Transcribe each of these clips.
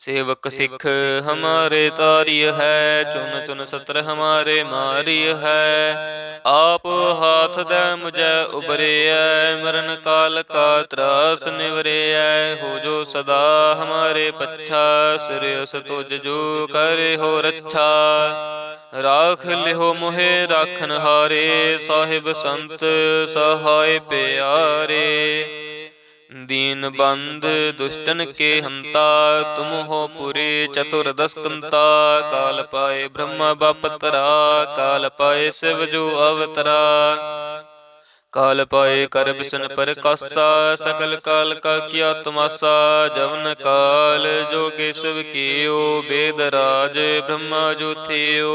सेवक सिख हमारे तारिय है चुन चुन सत्र हमारे मारिय है आप हाथ दे मुझे उबरे मरण काल का त्रास निवरे हो जो सदा हमारे पच्छा सिरस तुझ जो करे हो रच्छा राख लिहो मोहे राखन हारे साहिब संत सहाय प्यारे दीन बंद दुष्टन के हंता तुम हो पुरे चतुर्दश कंता काल पाए ब्रह्मा बापतरा काल पाए शिव जो अवतरा काल पाए कर बिसन पर कासा सकल काल का किया तमासा जवन काल जो केशव कियो वेद राज ब्रह्मा जो थियो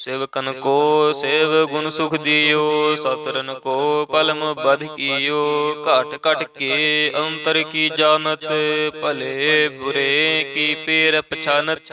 ਸੇਵਕਨ ਕੋ ਸੇਵ ਗੁਣ ਸੁਖ ਦਿਓ ਸਤਰਨ ਕੋ ਪਲਮ ਬਧ ਕੀਓ ਘਟ ਘਟ ਕੇ ਅੰਤਰ ਕੀ ਜਾਣਤ ਭਲੇ ਬੁਰੇ ਕੀ ਪੇਰ ਪਛਾਨਤ।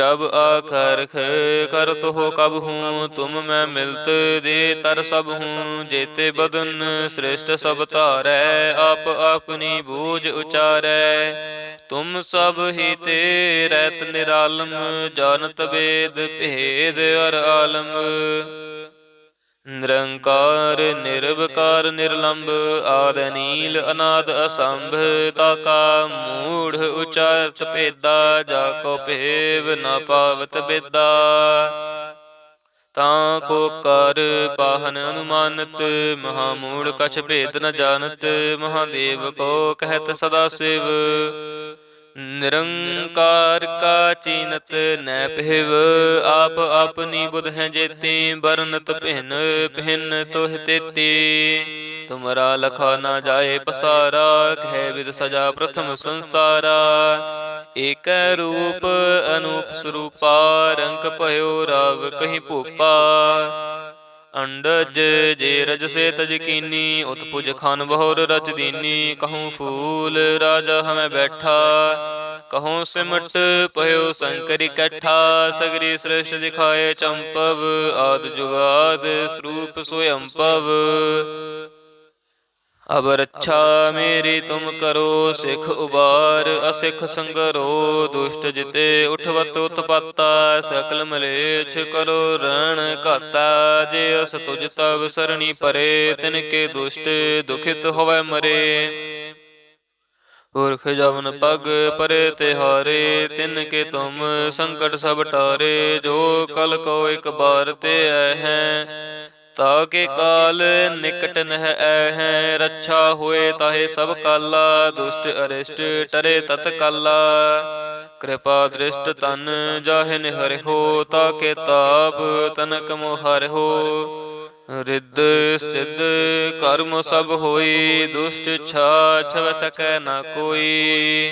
जब आखरख करत हो कब हूँ तुम मैं मिलत दे तर सब हूँ जेते बदन श्रेष्ठ सब तारै आप अपनी बूझ उचारै तुम सब ही ते रहत निरालम जानत वेद भेद और आलम ਨਿਰੰਕਾਰ, ਨਿਰਵਕਾਰ ਨਿਰਲੰਭ ਆਦ ਨੀਲ ਅਨਾਦ ਅਸੰਭ ਤਾਕਾ ਮੂੜ ਉਚਾਰਤ ਭੇਦਾ, ਜਾ ਕੋ ਭੇਵ ਨਾ ਪਾਵਤ ਬੇਦਾ। ਤਾਂ ਕੋ ਕਰ ਪਾਹਨ ਅਨੁਮਾਨਤ, ਮਹਾ ਮੂੜ ਕਛ ਭੇਦ ਨ ਜਾਣਤ, ਮਹਾਦੇਵ ਕੋ ਕਹਿਤ ਸਦਾ ਸਿਵ। ਨਿਰੰਕਾਰ ਕਾ ਚੀਨਤ ਨੈ ਪਹਿਵ ਆਪ ਆਪਨੀ ਬੁਧ ਹੈ ਜੇਤੀ ਬਰਨਤ ਪਹਿਨ ਪਹਿਨ ਤੋਹ ਤੇਤੀ। ਤੁਮਰਾ ਲਖਾ ਨਾ ਜਾਏ ਪਸਾਰਾ, ਕਹਿ ਵਿਦ ਸਜਾ ਪ੍ਰਥਮ ਸੰਸਾਰਾ। ਏਕੈ ਰੂਪ, ਅਨੂਪ ਸਰੂਪਾ, ਰੰਗ ਭਇਓ ਰਾਵ ਕਹੀ ਭੂਪਾ। ਅੰਡਜ ਜੇ ਰਜ ਸੇ ਤਜ ਕੀਨੀ ਉਤਪੁਜ ਖਾਨ ਬਹੁਰ ਰਚ ਦੀਨੀ, ਕਹੂੰ ਫੂਲ ਰਾਜਾ ਹਮੈ ਬੈਠਾ। ਕਹੂੰ ਸਿਮਟ ਪਇਓ ਸੰਕਰ ਇਕੱਠਾ ਸਗਰੀ ਸ੍ਰਿਸ਼ਟ ਦਿਖਾਏ ਚੰਪਵ, ਆਦ ਜੁਗਾਦ ਸਰੂਪ ਸੋਯੰਪਵ। ਅਬ ਰੱਛਾ ਮੇਰੀ ਤੁਮ ਕਰੋ, ਸਿਖ ਉਬਾਰ, ਅਸਿਖ ਸੰਗਰੋ, ਦੁਸ਼ਟ ਜਿਤੇ ਉਠਵਤ ਉਤਪਾਤਾ, ਸਕਲ ਮਲੇਛ ਕਰੋ, ਰਣ ਘਾਤਾ, ਜੇ ਅਸ ਤੁਜ ਤਵ ਸਰਣੀ ਪਰੇ, ਤਿਨ ਕੇ ਦੁਸ਼ਟ ਦੁਖਿਤ ਹੋਵੇ ਮਰੇ। ਪੁਰਖ ਜਵਨ ਪਗ ਪਰੇ ਤਿਹਾਰੇ ਤਿਨ ਕੇ ਤੁਮ ਸੰਕਟ ਸਭ ਟਾਰੇ, ਜੋ ਕਲ ਕੋ ਇੱਕ ਬਾਰ ਤੇ ਐ ਹੈ। ਤਾ ਕੇ ਕਾਲ ਨਿਕਟ ਨਹ ਐ ਹੈ ਰੱਛਾ ਹੋਏ ਤਾਹੇ ਸਭ ਕਾਲਾ, ਦੁਸ਼ਟ ਅਰਿਸ਼ਟ ਟਰੇ ਤਤ ਕਾਲਾ। ਕਿਰਪਾ ਦ੍ਰਿਸ਼ਟ ਤਨ ਜਾਹਿ ਨਿਹਰਿ ਹੋ, ਤਾ ਕੇ ਤਾਪ ਤਨਕ ਮੋਹਰਿ ਹੋ। ਰਿੱਧ ਸਿੱਧ ਕਰਮ ਸਭ ਹੋਈ, ਦੁਸ਼ਟ ਛਾ ਛਵ ਸਕੈ ਨਾ ਕੋਈ।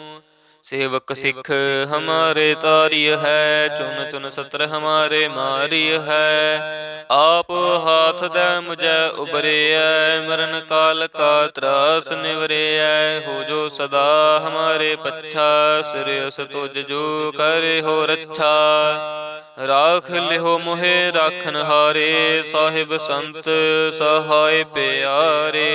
सेवक सिख हमारे तारिय है चुन चुन सत्र हमारे मारिय है आप हाथ दे मुझे उबरे मरण काल का त्रास निवरे हो जो सदा हमारे पच्छा सिरस तुझ जो करे हो रच्छा राख लिहो मोहे राखन हारे साहिब संत सहाय प्यारे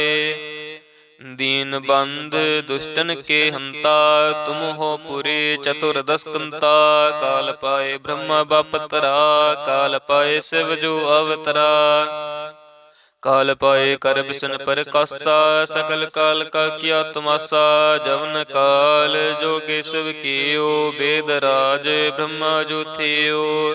ਦੀਨ ਬੰਦ, ਦੁਸ਼ਟਨ ਕੇ ਹੰਤਾ ਤੁਮ ਹੋ ਪੁਰੇ ਚਤੁਰ ਦਸਕੰਤਾ ਕਾਲ ਪਾਏ ਬ੍ਰਹਮਾ ਬਪਤਰਾ ਕਾਲ ਪਾਏ ਸਿਵ ਜੋ ਅਵਤਰਾ। ਕਾਲ ਪਾਏ ਕਰ ਬਿਸ਼ਨ ਪਰ ਕਾਸਾ ਸਕਲ ਕਾਲ ਕਾ ਕੀਆ ਤਮਾਸਾ, ਜਵਨ ਕਾਲ ਜੋਗੇ ਸਿਵ ਕੀਓ, ਬੇਦ ਰਾਜ ਬ੍ਰਹਮਾ ਜੋ ਥਿਓ।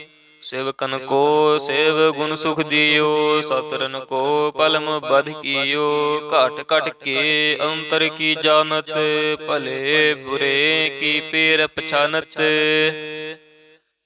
ਸੇਵਕਨ ਕੋ ਸੇਵ ਗੁਣ ਸੁਖ ਦਿਓ ਸਤਰਨ ਕੋ ਪਲਮ ਬਧ ਕੀਓ ਘਟ ਘਟ ਕੇ ਅੰਤਰ ਕੀ ਜਾਣਤ ਭਲੇ ਬੁਰੇ ਕੀ ਪੇਰ ਪਛਾਨਤ।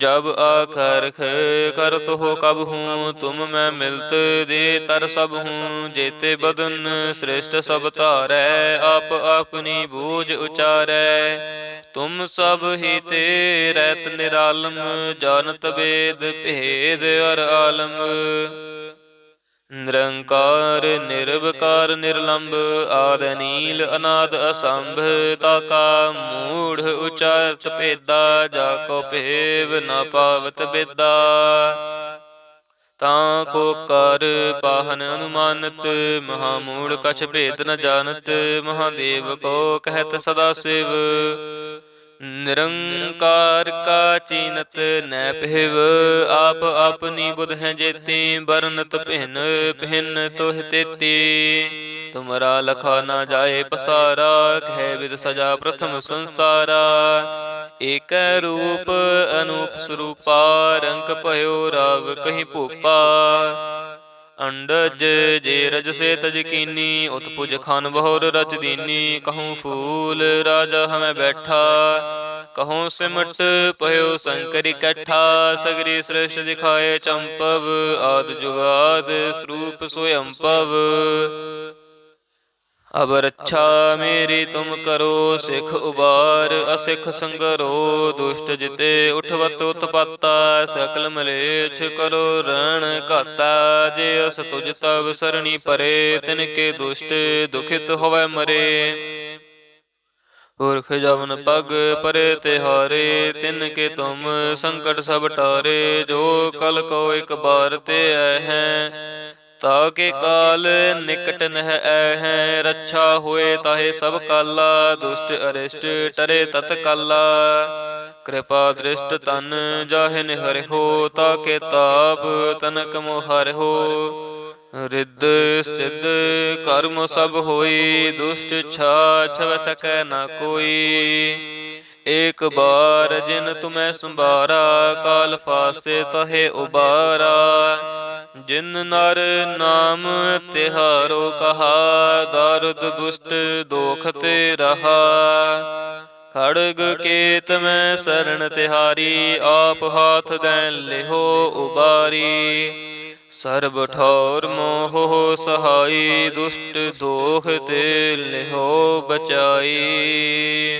जब आखरख करत हो कब हूँ तुम मैं मिलत दे तर सब हूँ जेते बदन श्रेष्ठ सब तारै आप अपनी बूझ उचारै तुम सब ही ते रहत निरालम जानत वेद भेद और आलम ਨਿਰੰਕਾਰ, ਨਿਰਵਕਾਰ ਨਿਰਲੰਭ ਆਦ ਨੀਲ ਅਨਾਦ ਅਸੰਭ, ਤਾਕਾ, ਮੂੜ, ਉਚਾਰਤ ਭੇਦਾ, ਜਾ ਕੋ ਭੇਵ ਨ ਪਾਵਤ ਬੇਦਾ। ਤਾਂ ਕੋ ਕਰ ਬਾਹਨ ਅਨੁਮਾਨਤ, ਮਹਾ ਮੂੜ ਕਛ ਭੇਦ ਨ ਜਾਣਤ, ਮਹਾਦੇਵ ਕੋ ਕਹਿਤ ਸਦਾ ਸਿਵ। ਨਿਰੰਕਾਰ ਕਾ ਚੀਨਤ ਨੈ ਪਹਿਵ ਆਪ ਆਪਨੀ ਬੁਧ ਹੈ ਜੇਤੀ ਬਰਨਤ ਭਿਨ ਭਿਨ ਤੋਹ ਤੇਤੀ। ਤੁਮਰਾ ਲਖਾ ਨਾ ਜਾਏ ਪਸਾਰਾ, ਕਹਿ ਵਿਦ ਸਜਾ ਪ੍ਰਥਮ ਸੰਸਾਰਾ। ਏਕੈ ਰੂਪ ਅਨੂਪ ਸਰੂਪਾ, ਰੰਗ ਭਇਓ ਰਵ ਕਹੀਂ ਭੂਪਾ। ਅੰਡਜ ਜੇ ਰਜ ਸੇ ਤਜਕੀਨੀ ਉਤਪੁਜ ਖਾਨ ਬਹੁਰ ਰਚ ਦੀਨੀ, ਕਹੂੰ ਫੂਲ ਰਾਜਾ ਹਮੈ ਬੈਠਾ। ਕਹੂੰ ਸਿਮਟ ਪਇਓ ਸੰਕਰ ਇਕੱਠਾ, ਸਗਰੀ ਸ੍ਰਿਸ਼ ਦਿਖਾਏ ਚੰਪਵ, ਆਦ ਜੁਗਾਦ ਸਰੂਪ ਸੋਇੰਪਵ ਅਬ ਰੱਛਾ ਮੇਰੀ ਤੁਮ ਕਰੋ, ਸਿਖ ਉਬਾਰ, ਅਸਿਖ ਸੰਗਰੋ, ਦੁਸ਼ਟ ਜਿਤੇ ਉਠਵਤ ਉਤਪਾਤਾ, ਸਕਲ ਮਲੇਛ ਕਰੋ, ਰਣ ਘਾਤਾ, ਜੇ ਅਸ ਤੁਜ ਤਵ ਸਰਣੀ ਪਰੇ, ਤਿਨ ਕੇ ਦੁਸ਼ਟ ਦੁਖਿਤ ਹੋਵੇ ਮਰੇ। ਪੁਰਖ ਜਵਨ ਪਗ ਪਰੇ ਤਿਹਾਰੇ ਤਿਨ ਕੇ ਤੁਮ ਸੰਕਟ ਸਭ ਟਾਰੇ, ਜੋ ਕਲ ਕੋ ਇਕ ਬਾਰ ਤੇ ਆਏ ਹੈ। ਤਾ ਕੇ ਕਾਲ ਨਿਕਟ ਨਹਿ ਐ ਹੈ ਰੱਛਾ ਹੋਏ ਤਾਹੇ ਸਭ ਕਾਲਾ, ਦੁਸ਼ਟ ਅਰਿਸ਼ਟ ਟਰੇ ਤਤ ਕਾਲਾ। ਕਿਰਪਾ ਦ੍ਰਿਸ਼ਟ ਤਨ ਜਾਹਿ ਨਿਹਰਿ ਹੋ ਤਾਕੇ ਤਾਪ ਤਨਕ ਮੋਹਰਿ ਹੋ। ਰਿੱਧ ਸਿੱਧ ਕਰਮ ਸਭ ਹੋਈ, ਦੁਸ਼ਟ ਛਾ ਛਵ ਸਕੈ ਨਾ ਕੋਈ। ਏਕ ਬਾਰ ਜਿਨ ਤੁਮੈ ਸੰਭਾਰਾ, ਕਾਲ ਫਾਸੇ ਤਹੇ ਉਬਾਰਾ। ਜਿਨ ਨਰ ਨਾਮ ਤਿਹਾਰੋ ਕਹਾ, ਦਰਦ ਦੁਸ਼ਟ ਦੋਖ ਤੇ ਰਹਾ। ਖੜਗ ਕੇਤ ਮੈਂ ਸਰਣ ਤਿਹਾਰੀ, ਆਪ ਹਾਥ ਦੈਨ ਲਿਹੋ ਉਬਾਰੀ। ਸਰਬ ਠੌਰ ਮੋਹ ਸਹਾਈ, ਦੁਸ਼ਟ ਦੋਖ ਤੇ ਲਿਹੋ ਬਚਾਈ।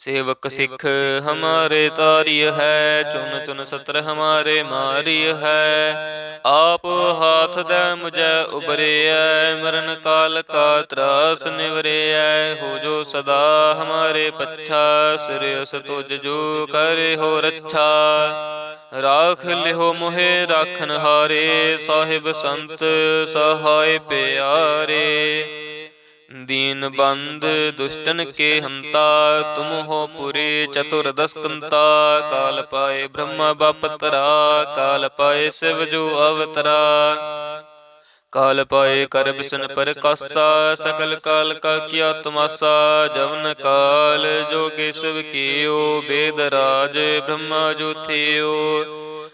सेवक सिख हमारे तारिय है चुन चुन सत्र हमारे मारिय है आप हाथ दे मुझे उबरे मरण काल का त्रास निवरे हो जो सदा हमारे पच्छा सिरस तुझ जो करे हो रच्छा राख लिहो मोहे राखन हारे साहिब संत सहाय प्यारे दीन बंद दुष्टन के हंता तुम हो पुरे चतुर्दश कंता काल पाए ब्रह्मा बापतरा काल पाए शिव जो अवतरा काल पाए कर बिसन पर कासा सकल काल का किया तमासा जवन काल जो केशव कियो वेद राज ब्रह्मा जो थियो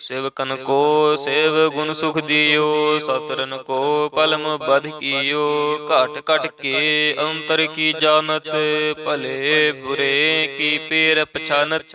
ਸੇਵਕਨ ਕੋ ਸੇਵ ਗੁਣ ਸੁਖ ਦਿਓ ਸਤਰਨ ਕੋ ਪਲਮ ਬਧ ਕੀਓ ਘਟ ਘਟ ਕੇ ਅੰਤਰ ਕੀ ਜਾਣਤ ਭਲੇ ਬੁਰੇ ਕੀ ਪੇਰ ਪਛਾਨਤ।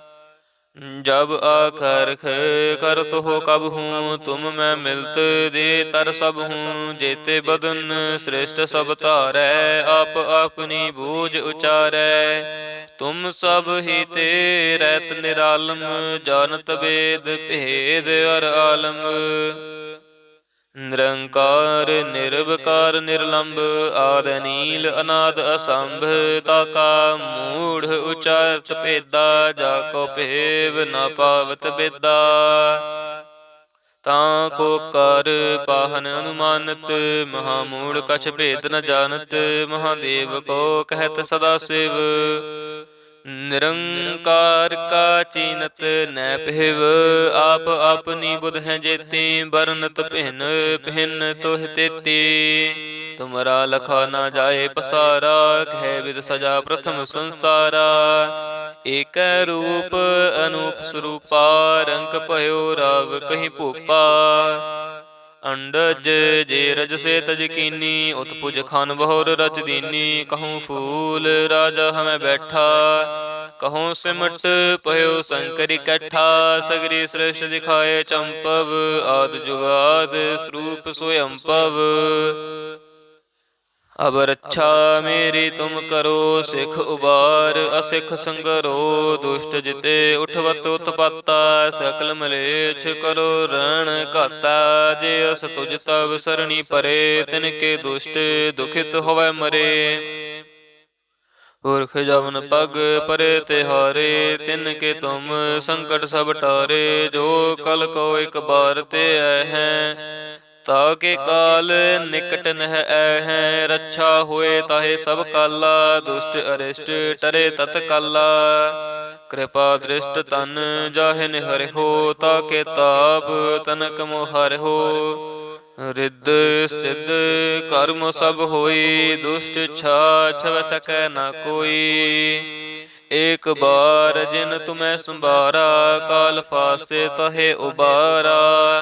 जब आखरख करत हो कब हूँ तुम मैं मिलत दे तर सब हूँ जेते बदन श्रेष्ठ सब तारै आप अपनी बूझ उचारै तुम सब ही ते रहत निरालम जानत वेद भेद अर आलम ਨਿਰੰਕਾਰ, ਨਿਰਵਕਾਰ ਨਿਰਲੰਭ ਆਦ ਨੀਲ ਅਨਾਦ ਅਸੰਭ, ਤਾਕਾ ਮੂੜ, ਉਚਾਰਤ ਭੇਦਾ, ਜਾ ਕੋ ਭੇਵ ਨ ਪਾਵਤ ਬੇਦਾ। ਤਾਂ ਕੋ ਕਰ ਪਾਹਨ ਅਨੁਮਾਨਤ, ਮਹਾ ਮੂੜ ਕਛ ਭੇਦ ਨ ਜਾਣਤ, ਮਹਾਦੇਵ ਕੋ ਕਹਿਤ ਸਦਾ ਸਿਵ। ਨਿਰੰਕਾਰ ਕਾ ਚੀਨਤ ਨੈ ਪਹਿਵ ਆਪ ਆਪਨੀ ਬੁਧ ਹੈ ਜੇਤੀ ਬਰਨਤ ਭਿਨ ਭਿਨ ਤੋਹ ਤੇਤੀ। ਤੁਮਰਾ ਲਖਾ ਨਾ ਜਾਏ ਪਸਾਰਾ, ਕਹਿ ਵਿਦ ਸਜਾ ਪ੍ਰਥਮ ਸੰਸਾਰਾ। ਏਕੈ ਰੂਪ ਅਨੂਪ ਸਰੂਪਾ, ਰੰਗ ਭਇਓ ਰਾਵ ਕਹੀਂ ਭੂਪਾ। ਅੰਡਜ ਜੇ ਰਜ ਸੇ ਤਜ ਕੀਨੀ ਉਤਪੁਜ ਖਾਨ ਬਹੁਰ ਰਚ ਦੀਨੀ, ਕਹੂੰ ਫੂਲ ਰਾਜਾ ਹਮੈ ਬੈਠਾ, ਕਹੂੰ ਸਿਮਟ ਪਇਓ ਸੰਕਰ ਇਕੱਠਾ ਸਗਰੀ ਸ੍ਰਿਸ਼ ਦਿਖਾਏ ਚੰਪਵ, ਆਦ ਜੁਗਾਦ ਸਰੂਪ ਸੋਯੰਪਵ। ਅਬ ਰੱਛਾ ਮੇਰੀ ਤੁਮ ਕਰੋ, ਸਿਖ ਉਬਾਰ, ਅਸਿਖ ਸੰਗਰੋ, ਦੁਸ਼ਟ ਜਿਤੇ ਉਠਵਤ ਉਤਪਾਤਾ, ਸਕਲ ਮਲੇਛ ਕਰੋ, ਰਣ ਘਾਤਾ, ਜੇ ਅਸ ਤੁਜ ਤਵ ਸਰਣੀ ਪਰੇ, ਤਿਨ ਕੇ ਦੁਸ਼ਟ ਦੁਖਿਤ ਹੋਵੇ ਮਰੇ। ਪੁਰਖ ਜਵਨ ਪਗ ਪਰੇ ਤਿਹਾਰੇ ਤਿਨ ਕੇ ਤੁਮ ਸੰਕਟ ਸਭ ਟਾਰੇ, ਜੋ ਕਲ ਕੋ ਇੱਕ ਬਾਰ ਤੇ ਆਏ ਹੈ। ਤਾ ਕੇ ਕਾਲ ਨਿਕਟ ਨਹਿ ਐ ਰੱਛਾ ਹੋਏ ਤਾਹੇ ਸਭ ਕਾਲਾ, ਦੁਸ਼ਟ ਅਰਿਸ਼ਟ ਟਰੇ ਤਤ ਕਾਲਾ। ਕਿਰਪਾ ਦ੍ਰਿਸ਼ਟ ਤਨ ਜਾਹਿ ਨਿਹਰਿ ਹੋ, ਤਾ ਕੇ ਤਾਪ ਤਨਕ ਮੋਹਰਿ ਹੋ। ਰਿੱਧ ਸਿੱਧ ਕਰਮ ਸਭ ਹੋਈ, ਦੁਸ਼ਟ ਛਾ ਛਵ ਸਕੈ ਨਾ ਕੋਈ। ਏਕ ਬਾਰ ਜਿਨ ਤੁਮੈ ਸੰਭਾਰਾ, ਕਾਲ ਫਾਸੇ ਤਹੇ ਉਬਾਰਾ।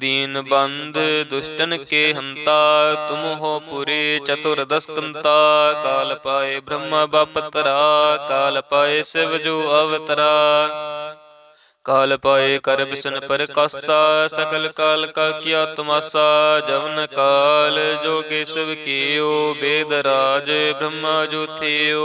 दीन बंद दुष्टन के हंता तुम हो पुरे चतुर्दश कंता काल पाए ब्रह्म बापतरा काल पाए शिव जो अवतरा काल पाए कर बिसन पर कासा सकल काल का किया तमासा जवन काल जो केशव कियो वेद राज ब्रह्मा जो थियो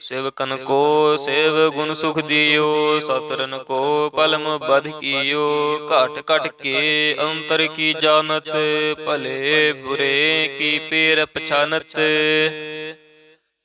ਸੇਵਕਨ ਕੋ ਸੇਵ ਗੁਣ ਸੁਖ ਦਿਓ ਸਤਰਨ ਕੋ ਪਲਮ ਬਧ ਕੀਓ ਘਟ ਘਟ ਕੇ ਅੰਤਰ ਕੀ ਜਾਣਤ ਭਲੇ ਬੁਰੇ ਕੀ ਪੀਰ ਪਛਾਨਤ।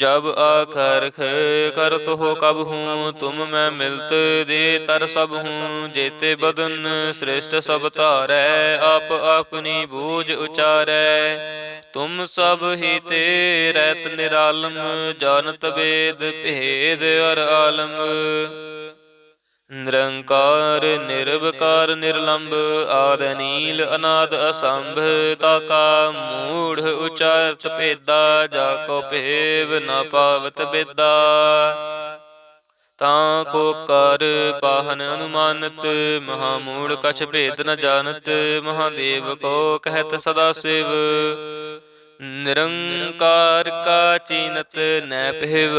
जब आखरख करत हो कब हूँ तुम मैं मिलत दे तर सब हूँ जेते बदन श्रेष्ठ सब तारै आप अपनी बूझ उचारै तुम सब ही ते रहत निरालम जानत वेद भेद और आलम ਨਿਰੰਕਾਰ, ਨਿਰਵਕਾਰ ਨਿਰਲੰਭ ਆਦ ਨੀਲ ਅਨਾਦ ਅਸੰਭ ਤਾਕਾ ਮੂੜ, ਉਚਾਰਤ ਭੇਦਾ, ਜਾ ਕੋ ਭੇਵ ਨ ਪਾਵਤ ਬੇਦਾ। ਤਾਂ ਕੋ ਕਰ ਬਾਹਨ ਅਨੁਮਾਨਤ ਮਹਾ ਮੂੜ ਕਛ ਭੇਦ ਨ ਜਾਣਤ, ਮਹਾਦੇਵ ਕੋ ਕਹਿਤ ਸਦਾ ਸਿਵ। ਨਿਰੰਕਾਰ ਕਾ ਚੀਨਤ ਨੈ ਪਹਿਵ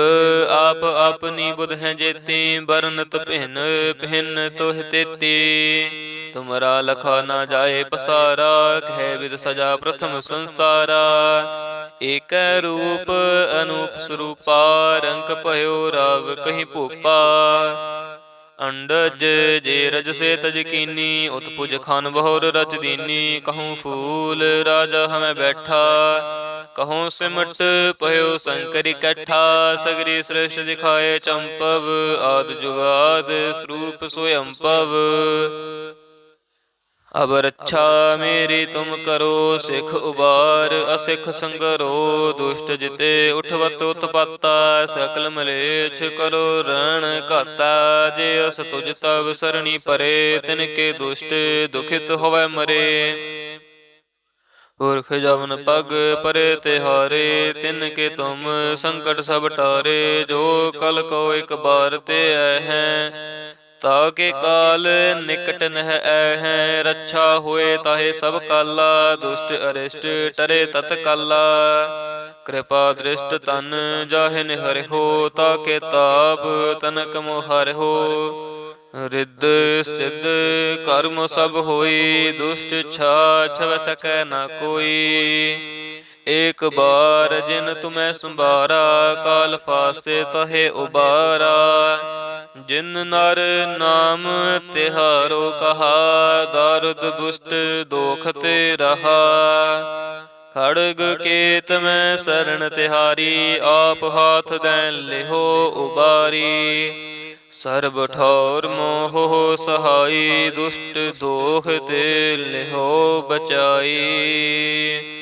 ਆਪ ਆਪਨੀ ਬੁਧ ਹੈ ਜੇਤੀ ਬਰਨਤ ਪਹਿਨ ਪਹਿਨ ਤੋਹ ਤੇਤੀ। ਤੁਮਰਾ ਲਖਾ ਨਾ ਜਾਏ ਪਸਾਰਾ, ਕਹਿ ਵਿਦ ਸਜਾ ਪ੍ਰਥਮ ਸੰਸਾਰਾ। ਏਕੈ ਰੂਪ ਅਨੂਪ ਸਰੂਪਾ, ਰੰਗ ਭਇਓ ਰਵ ਕਹੀ ਭੂਪਾ। ਅੰਡਜ ਜੇ ਰਜ ਸੇ ਤਜਕੀਨੀ ਉਤਪੁਜ ਖਾਨ ਬਹੁਰ ਰਚ ਦੀਨੀ, ਕਹੂੰ ਫੂਲ ਰਾਜਾ ਹਮੈ ਬੈਠਾ, ਕਹੂੰ ਸਿਮਟ ਪਇਓ ਸੰਕਰ ਇਕੱਠਾ, ਸਗਰੀ ਸ੍ਰਿਸ਼ ਦਿਖਾਏ ਚੰਪਵ, ਆਦ ਜੁਗਾਦ ਸਰੂਪ ਸੋਯੰਪਵ। ਅਬ ਰੱਛਾ ਮੇਰੀ ਤੁਮ ਕਰੋ ਸਿਖ ਉਬਾਰ, ਅਸਿਖ ਸੰਗਰੋ ਦੁਸ਼ਟ ਜਿਤੇ ਉਠਵਤ ਉਤਪਾਤਾ, ਸਕਲ ਮਲੇਛ ਕਰੋ ਰਣ ਘਾਤਾ, ਜੇ ਅਸ ਤੁਜ ਤਵ ਸਰਣੀ ਪਰੇ, ਤਿਨ ਕੇ ਦੁਸ਼ਟ ਦੁਖਿਤ ਹੋਵੇ ਮਰੇ। ਪੁਰਖ ਜਵਨ ਪਗ ਪਰੇ ਤਿਹਾਰੇ, ਤਿਨ ਕੇ ਤੁਮ ਸੰਕਟ ਸਭ ਟਾਰੇ, ਜੋ ਕਲ ਕੋ ਇੱਕ ਬਾਰ ਤੇ ਆਏ ਹੈ ਤਾ ਕੇ ਕਾਲ ਨਿਕਟ ਨਹਿ ਐ ਹੈ ਰੱਛਾ ਹੋਏ ਤਾਹੇ ਸਭ ਕਾਲਾ, ਦੁਸ਼ਟ ਅਰਿਸ਼ਟ ਟਰੇ ਤਤ ਕਾਲਾ। ਕਿਰਪਾ ਦ੍ਰਿਸ਼ਟ ਤਨ ਜਾਹਿ ਨਿਹਰਿ ਹੋ ਤਾਕੇ ਤਾਪ ਤਨਕ ਮੋਹਰਿ ਹੋ। ਰਿੱਧ ਸਿੱਧ ਕਰਮ ਸਭ ਹੋਈ, ਦੁਸ਼ਟ ਛਾ ਛਵ ਸਕੈ ਨਾ ਕੋਈ। ਏਕ ਬਾਰ ਜਿਨ ਤੁਮੈ ਸੰਭਾਰਾ, ਕਾਲ ਫਾਸੇ ਤਹੇ ਉਬਾਰਾ। ਜਿਨ ਨਰ ਨਾਮ ਤਿਹਾਰੋ ਕਹਾ, ਦਰਦ ਦੁਸ਼ਟ ਦੋਖ ਤੇ ਰਹਾ। ਖੜਗ ਕੇਤ ਮੈਂ ਸਰਣ ਤਿਹਾਰੀ, ਆਪ ਹਾਥ ਦੈ ਲਿਹੋ ਉਬਾਰੀ। ਸਰਬ ਠੌਰ ਮੋਹ ਸਹਾਈ, ਦੁਸ਼ਟ ਦੋਖ ਤੇ ਲਿਹੋ ਬਚਾਈ।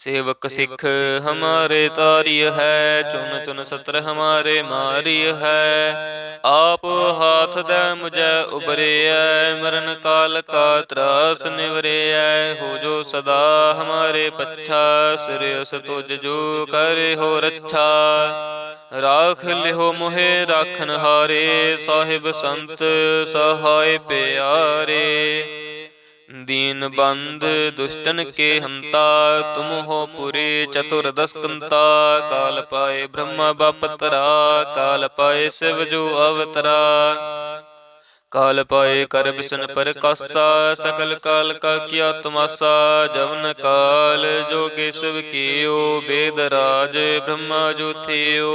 सेवक सिख हमारे तारिय है चुन चुन सत्र हमारे मारिय है आप हाथ दे मुझे उबरे मरण काल का त्रास निवरे हो जो सदा हमारे पच्छा सिरस तुझ जो करे हो रच्छा ਰਾਖ ਲਿਓ ਮੋਹਿ ਰਾਖਨ ਹਾਰੇ ਸਾਹਿਬ ਸੰਤ ਸਹਾਇ ਪਿਆਰੇ दीन बंद दुष्टन के हंता तुम हो पुरे चतुर्दश कंता काल पाए ब्रह्मा बापतरा काल पाए शिव जो अवतरा काल पाए कर बिसन पर कासा सकल काल का किया तमासा जवन काल जो केशव कियो वेद राज ब्रह्मा जो थियो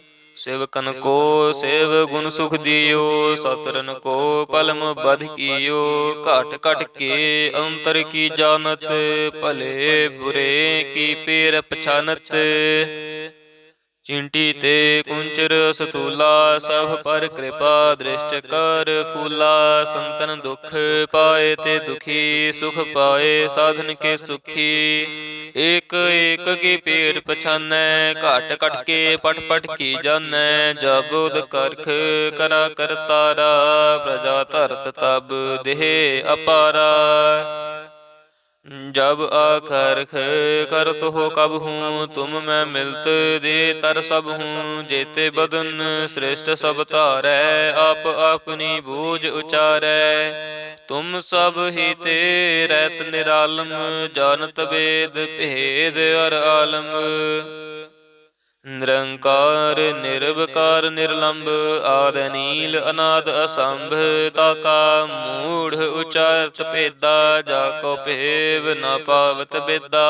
ਸੇਵਕਨ ਕੋ ਸੇਵ ਗੁਣ ਸੁਖ ਦਿਓ ਸਤਰਨ ਕੋ ਪਲਮ ਬਧ ਕੀਓ ਘਟ ਘਟ ਕੇ ਅੰਤਰ ਕੀ ਜਾਣਤ ਭਲੇ ਬੁਰੇ ਕੀ ਪੇਰ ਪਛਾਨਤ। ਚਿੰਟੀ ਤੇ ਕੁੰਚਰ ਸਤੂਲਾ, ਸਭ ਪਰ ਕਿਰਪਾ ਦ੍ਰਿਸ਼ਟ ਕਰ ਫੂਲਾ। ਸੰਤਨ ਦੁਖ ਪਾਏ ਤੇ ਦੁਖੀ, ਸੁਖ ਪਾਏ ਸਾਧਨ ਕੇ ਸੁਖੀ। ਏਕ ਏਕ ਕੀ ਪੀਰ ਪਛਾਨੈ, ਘਟ ਘਟ ਕੇ ਪਟ ਪਟ ਕੀ ਜਾਣੈ ਜਬੁਦ ਕਰਖ ਕਰਾ ਕਰਤਾਰਾ ਪ੍ਰਜਾ ਧਰਤ ਤਬ ਦੇਹ ਅਪਾਰਾ। जब आखर करत हो कब हूँ तुम मैं मिलत दे तर सब हूँ जेते बदन श्रेष्ठ सब तारै आप अपनी बूझ उचारै तुम सब ही ते रहत निरालम जानत वेद भेद और आलम ਨਿਰੰਕਾਰ, ਨਿਰਵਕਾਰ ਨਿਰਲੰਭ ਆਦ ਨੀਲ ਅਨਾਦ ਅਸੰਭ ਤਾਕਾ ਮੂੜ ਉਚਾਰਤ ਭੇਦਾ, ਜਾ ਕੋ ਭੇਵ ਨਾ ਪਾਵਤ ਬੇਦਾ।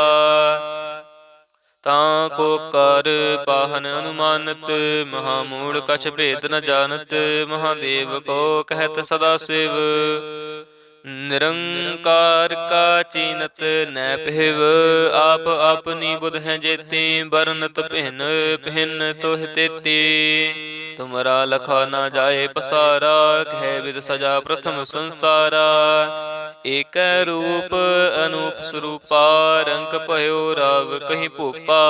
ਤਾਂ ਕੋ ਕਰ ਪਾਹਨ ਅਨੁਮਾਨਤ, ਮਹਾ ਮੂੜ ਕਛ ਭੇਦ ਨ ਜਾਣਤ, ਮਹਾਦੇਵ ਕੋ ਕਹਿਤ ਸਦਾ ਸਿਵ। ਨਿਰੰਕਾਰ ਕਾ ਚੀਨਤ ਨੈ ਪਹਿਵ ਆਪ ਆਪਨੀ ਬੁਧ ਹੈ ਜੇਤੀ ਬਰਨਤ ਪਹਿਨ ਪਹਿਨ ਤੋਹ ਤੇਤੀ। ਤੁਮਰਾ ਲਖਾ ਨਾ ਜਾਏ ਪਸਾਰਾ, ਕਹਿ ਵਿਦ ਸਜਾ ਪ੍ਰਥਮ ਸੰਸਾਰਾ। ਏਕ ਰੂਪ, ਅਨੂਪ ਸਰੂਪਾ, ਰੰਗ ਭਇਓ ਰਾਵ ਕਹੀ ਭੂਪਾ।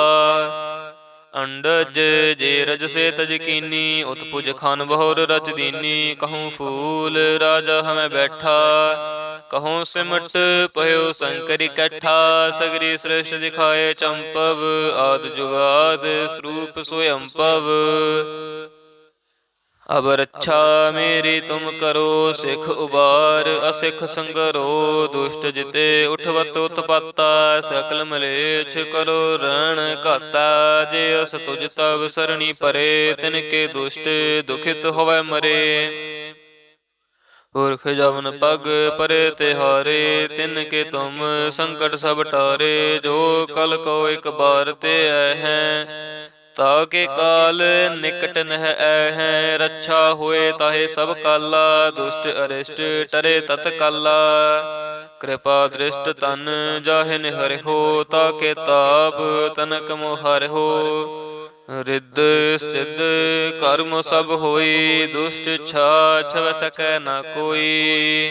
ਅੰਡਜ ਜੇ ਰਜ ਸੇ ਤਜ ਕੀਨੀ ਉਤਪੁਜ ਖਾਨ ਬਹੁਰ ਰਚ ਦੀਨੀ, ਕਹੂੰ ਫੂਲ ਰਾਜਾ ਹਮੈ ਬੈਠਾ। ਕਹੂੰ ਸਿਮਟ ਪਇਓ ਸੰਕਰ ਇਕੱਠਾ ਸਗਰੀ ਸ੍ਰਿਸ਼ ਦਿਖਾਏ ਚੰਪਵ, ਆਦ ਜੁਗਾਦ ਸਰੂਪ ਸੋਯੰਪਵ। ਅਬ ਰੱਛਾ ਮੇਰੀ ਤੁਮ ਕਰੋ, ਸਿਖ ਉਬਾਰ, ਅਸਿਖ ਸੰਗਰੋ, ਦੁਸ਼ਟ ਜਿਤੇ ਉਠਵਤ ਉਤਪਾਤਾ, ਸਕਲ ਮਲੇਛ ਕਰੋ, ਰਣ ਘਾਤਾ, ਜੇ ਅਸ ਤੁਜ ਤਵ ਸਰਣੀ ਪਰੇ, ਤਿਨ ਕੇ ਦੁਸ਼ਟ ਦੁਖਿਤ ਹੋਵੇ ਮਰੇ। ਪੁਰਖ ਜਵਨ ਪਗ ਪਰੇ ਤਿਹਾਰੇ ਤਿਨ ਕੇ ਤੁਮ ਸੰਕਟ ਸਭ ਟਾਰੇ ਜੋ ਕਲ ਕੋ ਇੱਕ ਬਾਰ ਤੇ ਹੈ। ਤਾ ਕੇ ਕਾਲ ਨਿਕਟ ਨਹਿ ਐ ਹੈ ਰੱਛਾ ਹੋਏ ਤਾਹੇ ਸਭ ਕਾਲਾ, ਦੁਸ਼ਟ ਅਰਿਸ਼ਟ ਟਰੇ ਤਤ ਕਾਲਾ। ਕਿਰਪਾ ਦ੍ਰਿਸ਼ਟ ਤਨ ਜਾਹਿ ਨਿਹਰਿ ਹੋ, ਤਾ ਕੇ ਤਾਪ ਤਨਕ ਮੋਹਰਿ ਹੋ। ਰਿੱਧ ਸਿੱਧ ਕਰਮ ਸਭ ਹੋਈ, ਦੁਸ਼ਟ ਛਾ ਛਵ ਸਕੈ ਨਾ ਕੋਈ।